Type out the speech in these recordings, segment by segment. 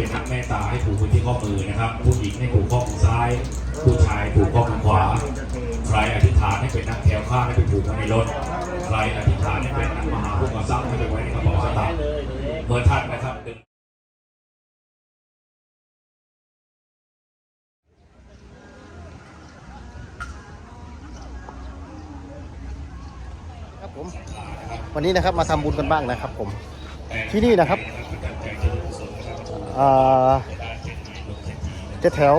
เป็นนักแม่ตาให้ผูกไว้ที่ข้อมือนะครับ ผู้หญิงให้ผูกข้อมือซ้าย ผู้ชายผูกข้อมือขวา ใครอธิษฐานให้เป็นนักแถวข้าให้ไปผูกไว้ในรถ ใครอธิษฐานให้เป็นนักมหาภูมิทรัพย์ให้ไปไว้ในกระเป๋าสตางค์เมื่อท่านนะครับครับผมวันนี้นะครับมาทำบุญกันบ้างนะครับผมที่นี่นะครับ จะแถว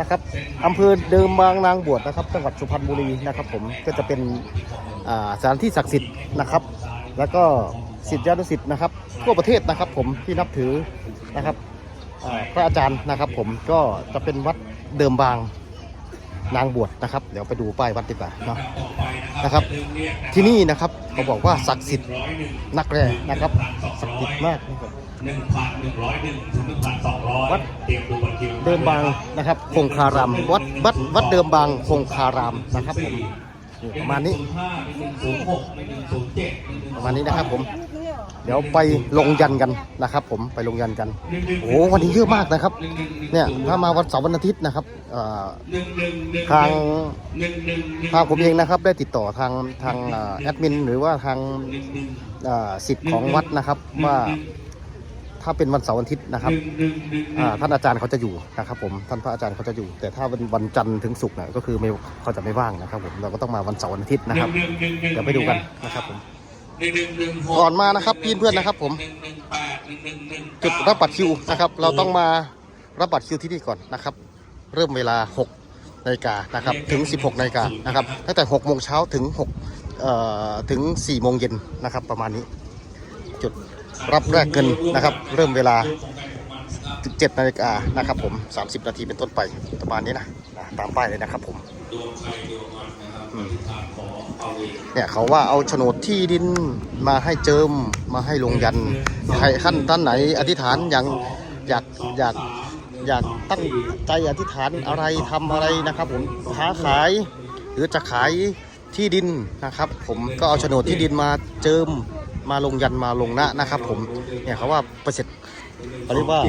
นะครับอำเภอเดิมบางนางบวชนะครับ จังหวัดสุพรรณบุรีนะครับ ผมก็จะเป็นสถานที่ศักดิ์สิทธิ์นะครับ แล้วก็ศิษยานุศิษย์นะครับทั่วประเทศนะครับ ผมที่นับถือนะครับพระอาจารย์นะครับ ผมก็จะเป็นวัดเดิมบางนางบวชนะครับ เดี๋ยวไปดูป้ายวัดดีกว่าเนาะนะครับ ที่นี่นะครับเขาบอกว่าศักดิ์สิทธิ์นักแร่นะครับศักดิ์สิทธิ์มากนะครับ หนึ่งพันหนึ่งร้อยหนึ่งถึงหนึ่งพันสองร้อยวัด เตรียมดูบัตรคิวเดิมบางนะครับคงคารามวัดวัดวัดเดิมบางคงคารามนะครับผมนี่ประมาณนี้ศูนย์ห้าหนึ่งศูนย์หกหนึ่งศูนย์เจ็ดประมาณนี้นะครับผม เดี๋ยวไปลงยันกันนะครับ ผมไปลงยันกัน โอ้โหวันนี้เยอะมากนะครับ เนี่ยถ้ามาวันเสาร์วันอาทิตย์นะครับเอ่อหนึ่งหนึ่งหนึ่งทางหนึ่งหนึ่งหนึ่งทางผมเองนะครับ ได้ติดต่อทางทางเอ่อแอดมิน หรือว่าทางหนึ่งหนึ่งเอ่อสิทธิ์ของวัดนะครับว่า ถ้าเป็นวันเสาร์วันอาทิตย์นะครับหนึ่งหนึ่งหนึ่งอ่าท่านอาจารย์เขาจะอยู่นะครับผมท่านพระอาจารย์เขาจะอยู่ แต่ถ้าเป็นวันจันทร์ถึงศุกร์เนี่ยก็คือไม่เขาจะไม่ว่างนะครับผมเราก็ต้องมาวันเสาร์วันอาทิตย์นะครับหนึ่งหนึ่งหนึ่งเดี๋ยวไปดูกันนะครับผมหนึ่งหนึ่งหนึ่งหก่อนมานะครับพี่เพื่อนนะครับ ผมหนึ่งหนึ่งแปดหนึ่งหนึ่งหนึ่งจุดรับบัตรคิวนะครับ เราต้องมารับบัตรคิวที่นี่ก่อนนะครับ เริ่มเวลา 6นาฬิกานะครับถึง 16นาฬิกานะครับตั้งแต่6โมงเช้าถึง6เอ่อถึง4โมงเย็นนะครับ ประมาณนี้จุด รับแรกเงินนะครับ เริ่มเวลา 17นาฬิกานะครับผม 30 นาทีเป็นต้นไปประมาณนี้นะนะตามป้ายเลยนะครับผมเนี่ยเขาว่าเอาโฉนดที่ดินมาให้เจิมมาให้ลงยันใครขั้นท่านไหนอธิษฐานอย่างอยากอยากอยากตั้งใจอธิษฐานอะไรทำอะไรนะครับ ผมค้าขายหรือจะขายที่ดินนะครับ ผมก็เอาโฉนดที่ดินมาเจิม มาลงยันมาลงหน้านะครับผมเนี่ยเขาว่าประสิทธิ์เขาเรียกว่า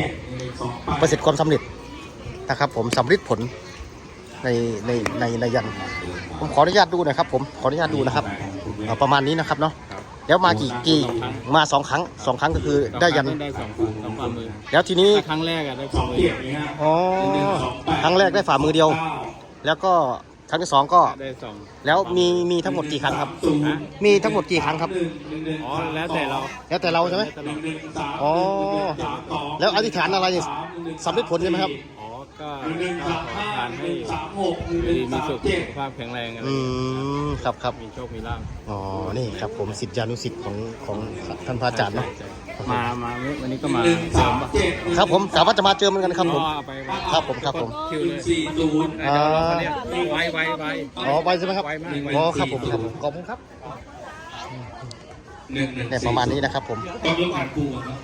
ประสิทธิ์ความสำเร็จนะครับผมสำเร็จผลในในในในยัน ผมขออนุญาตดูหนะครับ ผมขออนุญาตดูนะครับเอาประมาณนี้นะครับเนาะแล้วมากี่กี่มาสองครั้งสองครั้งก็คือได้ยันได้สองครั้งสองฝ่ามือแล้วทีนี้ถ้าครั้งแรกอะได้ฝ่ามือเกียรตินะฮะอ๋อครั้งแรกได้ฝ่ามือเดียว แล้วก็ ครั้งที่สองก็ ได้สองแล้วมีมีทั้งหมดกี่ครั้งครับ มีทั้งหมดกี่ครั้งครับ อ๋อแล้วแต่เราแล้วแต่เราใช่ไหมแล้วแต่เราอ๋อ แล้วอธิษฐานอะไรนี่สำเร็จผลใช่ไหมครับ อ๋อ ก็ก็ขอทานให้ดีมีสุขสุขภาพแข็งแรงอะไรอืมครับครับมีโชคมีลาภอ๋อ นี่ครับผมสิทธิานุสิทธิ์ของของท่านพระอาจารย์เนาะ มามาวันนี้ก็มาเสริมป่ะครับผมกะว่าจะมาเจอเหมือนกันครับผมอ๋อเอาไปไว้ครับผมครับผม คิวเลยสี่ศูนย์เดี๋ยวเราเขาเรียกไว้ไว้ไว้ อ๋อไปใช่ไหมครับไวมาก อ๋อครับผมครับผมขอบคุณครับหนึ่งหนึ่งเนี่ยประมาณนี้นะครับผม ต้องยกอ่านคู่กันครับ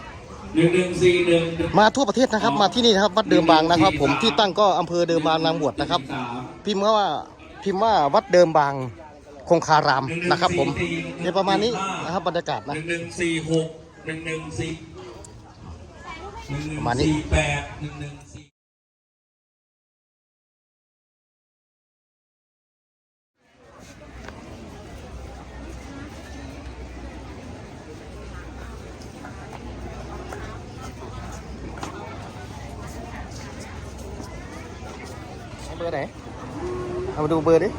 หนึ่งหนึ่งสี่หนึ่ง มาทั่วประเทศนะครับ มาที่นี่นะครับวัดเดิมบางนะครับ ผมที่ตั้งก็อำเภอเดิมบางนางบวชนะครับ พิมพ์ว่าพิมพ์ว่าวัดเดิมบางคงคารามนะครับ ผมเนี่ยประมาณนี้นะครับบรรยากาศหนะนึ่งหนึ่งสี่หก หนึ่งหนึ่งสี่หนึ่งหนึ่งประมาณนี้สี่แปดหนึ่งหนึ่งสี่เบอร์ไหน เอามาดูเบอร์ดิ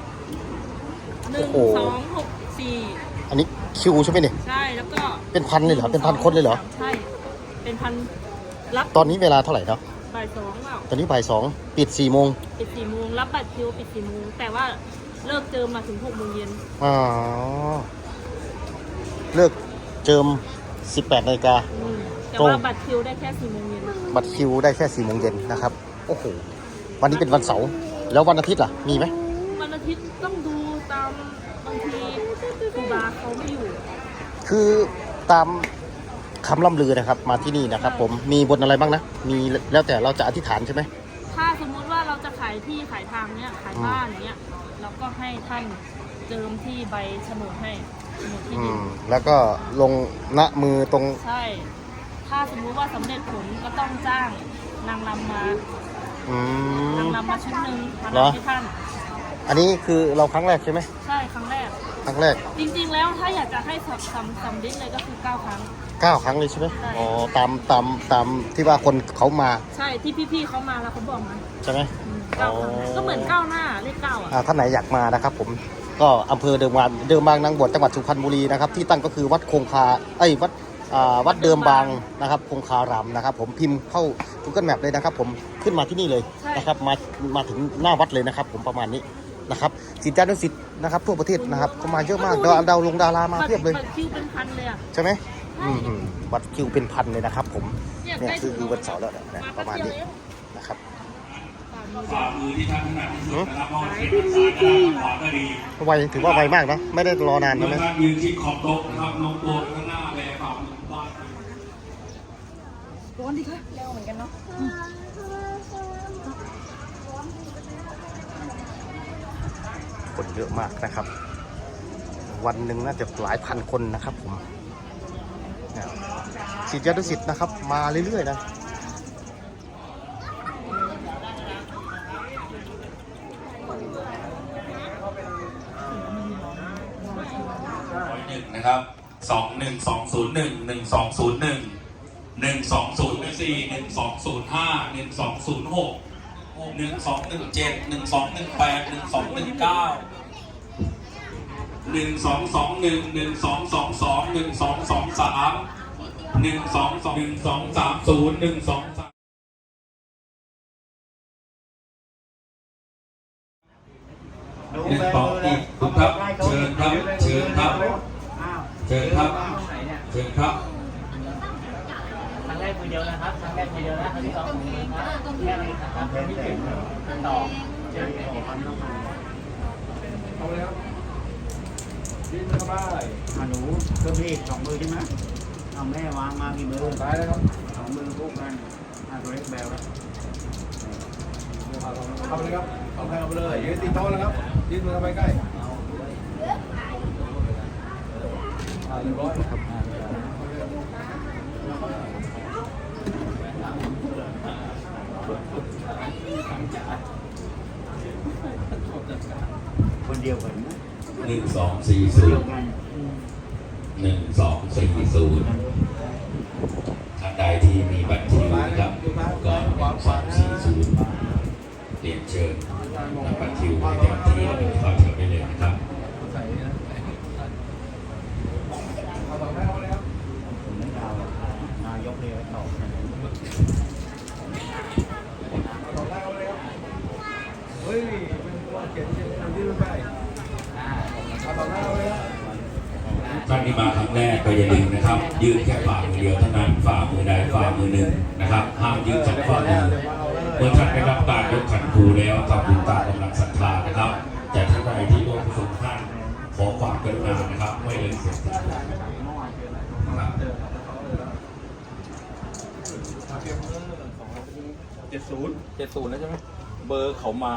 หนึ่งโอ้โหสองหกสี่อันนี้ คิวใช่ไหมเนี่ย ใช่แล้วก็เป็นพันเลยเหรอ เป็นพันคนเลยเหรอ ใช่ เป็นพันรับตอนนี้เวลาเท่าไหร่ครับบ่ายสองเปล่าตอนนี้บ่ายสองปิดสี่โมงปิดสี่โมงรับบัตรคิวปิดสี่โมงแต่ว่าเลิกเจอมาถึงหกโมงเย็นอ๋อเลิกเจิม18นาฬิกา อืมแต่ตรงว่าบัตรคิวได้แค่สี่โมงเย็นบัตรคิวได้แค่สี่โมงเย็นนะครับ โอ้โห วันนี้เป็นวันเสาร์ แล้ววันอาทิตย์ล่ะ มีไหมวันอาทิตย์ต้องดูตามบางทีค รูบาเขาไม่อยู่ คือตามคำล่ำลือนะครับ มาที่นี่นะครับ ผมมีบนอะไรบ้างนะ มีแล้วแต่เราจะอธิษฐานใช่ไหมถ้าสมมุติว่าเราจะขายที่ขายทางเนี้ยขายบ้านเนี้ยเราก็ให้ท่านเจิมที่ใบโฉนดให้โฉนดที่อืดินมแล้วก็ลงณมือตรงใช่ ถ้าสมมุติว่าสำเร็จผลก็ต้องจ้างนางรำมาอืนางมรำมาชุดหนึ่งมาเหรอ รำให้ท่าน อันนี้คือเราครั้งแรกใช่ไหมใช่ครั้งแรก ครั้งแรก จริงๆแล้วถ้าอยากจะให้สำสำสำลิดเลยก็คือ 9 ครั้งเก้าครั้งเลยใช่ไหมใช่ อ๋อตามตามตามที่ว่าคนเขามาใช่ที่พี่ๆเขามาแล้วเขาบอกมาใช่ไหม อืมเก้าครั้งอ๋อ ก็เหมือนก้าวหน้าเลขเก้าอะ อ่าท่านไหนอยากมานะครับผมก็อำเภอเดิมบางเดิมบางนางบวชจังหวัดสุพรรณบุรีนะครับที่ตั้งก็คือวัดคงคาไอ้ยวัดอ่าวัดเดิมบางนะครับคงคารามนะครับ ผมพิมพ์เข้า Google Map เลยนะครับ ผมขึ้นมาที่นี่เลยนะครับมามาถึงหน้าวัดเลยนะครับ ผมประมาณนี้ นะครับศิษยานุศิษย์นะครับทั่วประเทศนะครับก็มาเยอะมากดาวดาวลงดารามาเพียบเลยปิดคิวเป็นพันเลยอะใช่ไหมอืมอืมวัดคิวเป็นพันเลยนะครับ ผมเนี่ยเนี่ยใกล้คือถึงคือวันเสาร์แล้วนะมาประมาณแป๊บนี้เดียวเองนะครับฝ่ามือที่ท่านถนัดที่สุดนะครับเพราะว่าเข็มซ้ายก็ได้ขวาก็ดีไวถือว่าไวมากนะไม่ได้รอนานเมื่ใช่อไหมท่านยืนชิดขอบโต๊ะนะครับลงตัวไปข้างหน้าแบฝ่ามือบ้านคนเคนเยอะมากนะครับ วันหนึ่งน่าจะหลายพันคนนะครับผมเนี่ยศิษยานุศิษย์นะครับ มาเรื่อยๆนะหนึ่งนะครับสองหนึ่งสองศูนย์หนึ่งหนึ่งสองศูนย์หนึ่งหนึ่งสองศูนย์สี่หนึ่งสองศูนย์ห้าหนึ่งสองศูนย์หก หนึ่งสองหนึ่งเจ็ดหนึ่งสองหนึ่งแปดหนึ่งสองหนึ่งเก้าหนึ่งสองสองหนึ่งหนึ่งสองสองสองหนึ่งสองสองสามหนึ่งสองสองหนึ่งสองสามศูนย์หนึ่งสองสามหนึ่งสอง ครั้งแรกมือเดียวนะครับครั้งแรกมือเดียวนะครั้งที่สองมือเดียวนะครับแค่นี้นะครับไม่ถึงต่อเจอของพันต้องมาอะหนูเครื่องพี่สองมือใช่ไหมเอาแม่วางมากี่มือซ้ายแล้วครับสองมือคู่กันอะตัวเล็กแบลแล้วเอาเลยครับเอาไปเอาไปเลยยืนติดโต๊ะนะครับยืนมือเข้าไปใกล้อ่าเรียบร้อย คนเดียวกันนะหนึ่งสองสี่ศูนย์หนึ่งสองสี่ศูนย์ท่านใดที่มีบัตรคิวนะครับก็หนึ่งสองสี่ศูนย์เรียนเชิญนำบัตรคิวให้เต็มที่แล้วเข้าแถวได้เลยนะครับ ใส่นะเอาต่อไปเอาเลยครับ ผมไม่เอานายกเรียกต่อกัน เอาต่อไปเอาเลยครับเฮ้ยเป็นตัวเขียนเขียนยืนไปเอาต่อไปเอาเลยครับ ท่านที่มาครั้งแรกก็ อย่าลืมนะครับ ยืนแค่ฝ่ามือเดียวเท่านั้นฝ่ามือใดฝ่ามือหนึ่งนะครับห้ามยืนสองฝ่ามือเมื่อท่านได้รับการยกขันครูแล้วทำบุญตามกำลังศรัทธานะครับ แต่ท่านใดที่ร่วมกุศลท่านขอความกรุณานะครับ ไม่เลยเสียสละนะครับเจ็ดศูนย์เจ็ดศูนย์แล้วใช่ไหมเบอร์เขามา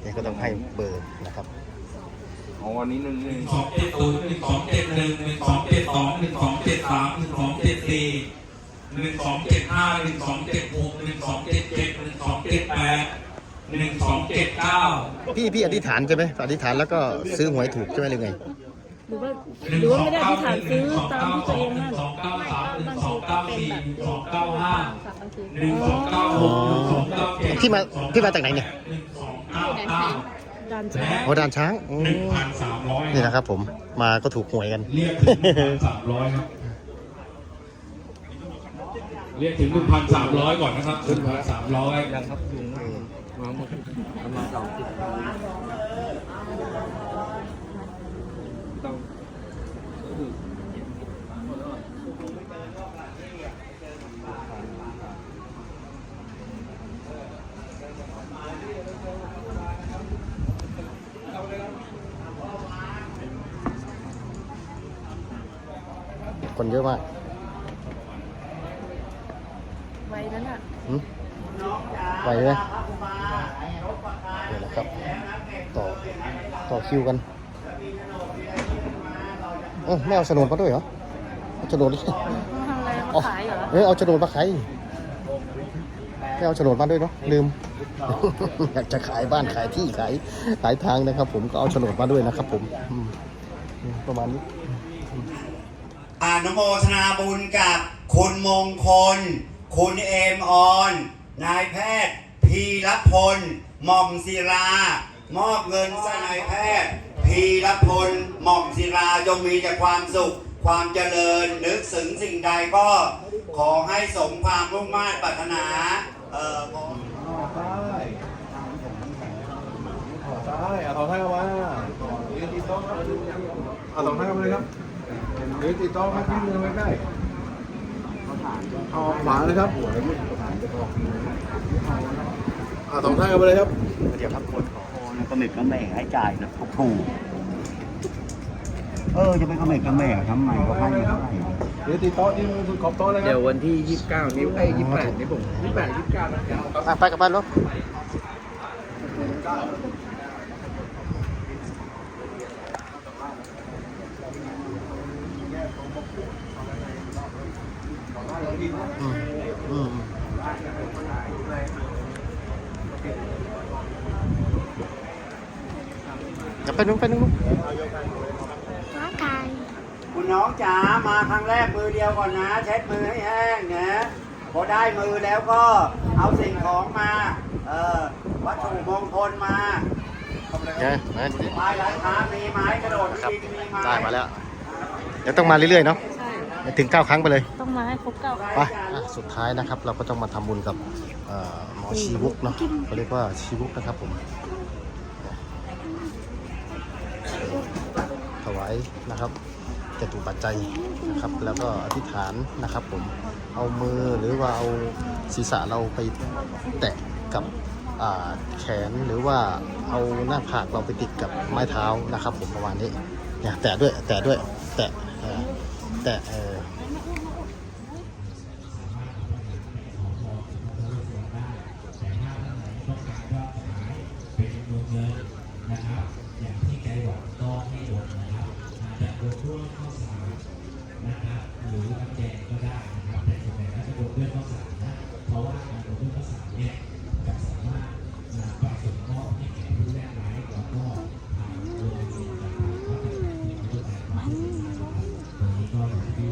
เนี่ยก็ต้องให้เบอร์นะครับ อ๋อวันนี้หนึ่งหหนึ่นึ่งงสองเจ็ดศูนย์หนึ่งสองเจ็ดหนึ่งหนึ่งสองเจ็ดสองหนึ่งสองเจ็ดสามหนึ่งสองเจ็ดสี่หนึ่งสองเจ็ดห้าหนึ่งสองเจ็ดหกหนึ่งสองเจ็ดเจ็ดหนึ่งสองเจ็ดแปดหนึ่งสองเจ็ดเก้าพี่พี่อธิษฐานใช่ไหมอธิษฐานแล้วก็ซื้อหวยถูกใช่ไหมหรือไงหรือว่าหรือว่าไม่ได้อธิษฐานซื้อตามที่ตัวเองหนึ่นั่งนสองเก้าสามหนึ่งสองเก้าสี่หนึ่งสองเก้าห้าสั่งบัญชีหนึ่งสองเก้าหกหนึ่งสองเก้าเจ็ดพี่มาพี่มาจากไหนเนี่ยหนึ่งสองเก้าเก้า ดันใช่ไหมโอดานช้างอืมหนึ่งพันสามร้อยนี่นะครับผมมาก็ถูกหวยกัน เรียกถึงหนึ่งพันสามร้อยครับ เรียกถึงหนึ่งพันสามร้อยก่อนนะครับหนึ่งพันสามร้อย ยังครับยุงมาหมดประมาณสองสิบ คนเยอะมากไว้นั้นอะหืมไหวไหมนี่นะครับ ต่อ ต่อคิวกันโอ้ไม่เอาสนุนมาด้วยเหรอ เอาสนุนทำอะไรวมาขายเหรอ เออเอาโฉนดมาขายไม่เอาโฉนดมาด้วยเนาะ ลืม อยากจะขายบ้านขายที่ขายขายทางนะครับ ผมก็เอาโฉนดมาด้วยนะครับ ผมอืมประมาณนี้ อนุโมทนาบุญกับคุณมงคล คุณเอมออน นายแพทย์ พีรพลหม่อมศิลา มอบเงินให้นายแพทย์ พีรพลหม่อมศิลาจงมีแต่ความสุข ความเจริญนึกถึงสิ่งใดก็ขอให้สมความมุ่งมั่นปรารถนา เอ่อขอได้เอาสองท่ามายืนตีต๊ะครับเอาสองท่านเข้ามาเลยครับ ยืนตีโต๊ะครับที่มือไม่ได้เอาขวาเลยครับเอาสองท่านเข้ามาเลยครับเดี๋ยวถ้ากดขอโอนก็ไม่ก็ไม่ให้จ่ายนะถูกเออจะไปก็ไม่ก็ไม่ทำไมก็ให้เท่าไหร่ยืนตีโต๊ะที่มือขอบโต๊ะเลยคเดี๋รัยวบวันที่ 29นี้ไอ้ย28นี้ผม28 29นะอะไปกลับบ้านรถ อืมอืมกลับไปนู้นไปนู้นคุณน้องจ๋ามาครั้งแรกมือเดียวก่อนนะ เช็ดมือให้แห้งนะพอได้มือแล้วก็เอาสิ่งของมา เออวัตถุมงคลมาไงมาไม้ร้านค้ามีไม้กระโดดครับมีมีไม้ได้มาแล้วเดี๋ยวต้องมาเรื่อยๆเนาะใช่ ถึง 9 ครั้งไปเลย ต้องมาให้ครบเก้าไปอะสุดท้ายนะครับ เราก็ต้องมาทำบุญกับเอ่อหมอชีวุกเนาะเขาเรียกว่าชีวุกนะครับผม ถวายนะครับจตุปัจจัยนะครับ แล้วก็อธิษฐานนะครับผมเอามือหรือว่าเอาศีรษะเราไปแตะกับอ่าแขนหรือว่าเอาหน้าผากเราไปติดกับไม้เท้านะครับ ผมประมาณนี้เนี่ยแตะด้วยแตะด้วยแตะเออ แต่เออเป็นเมืองเงินนะครับอย่างที่ใจหวังก็ให้โดนนะครับอาจจะโดนร่วมข้าวสารนะครับ ที่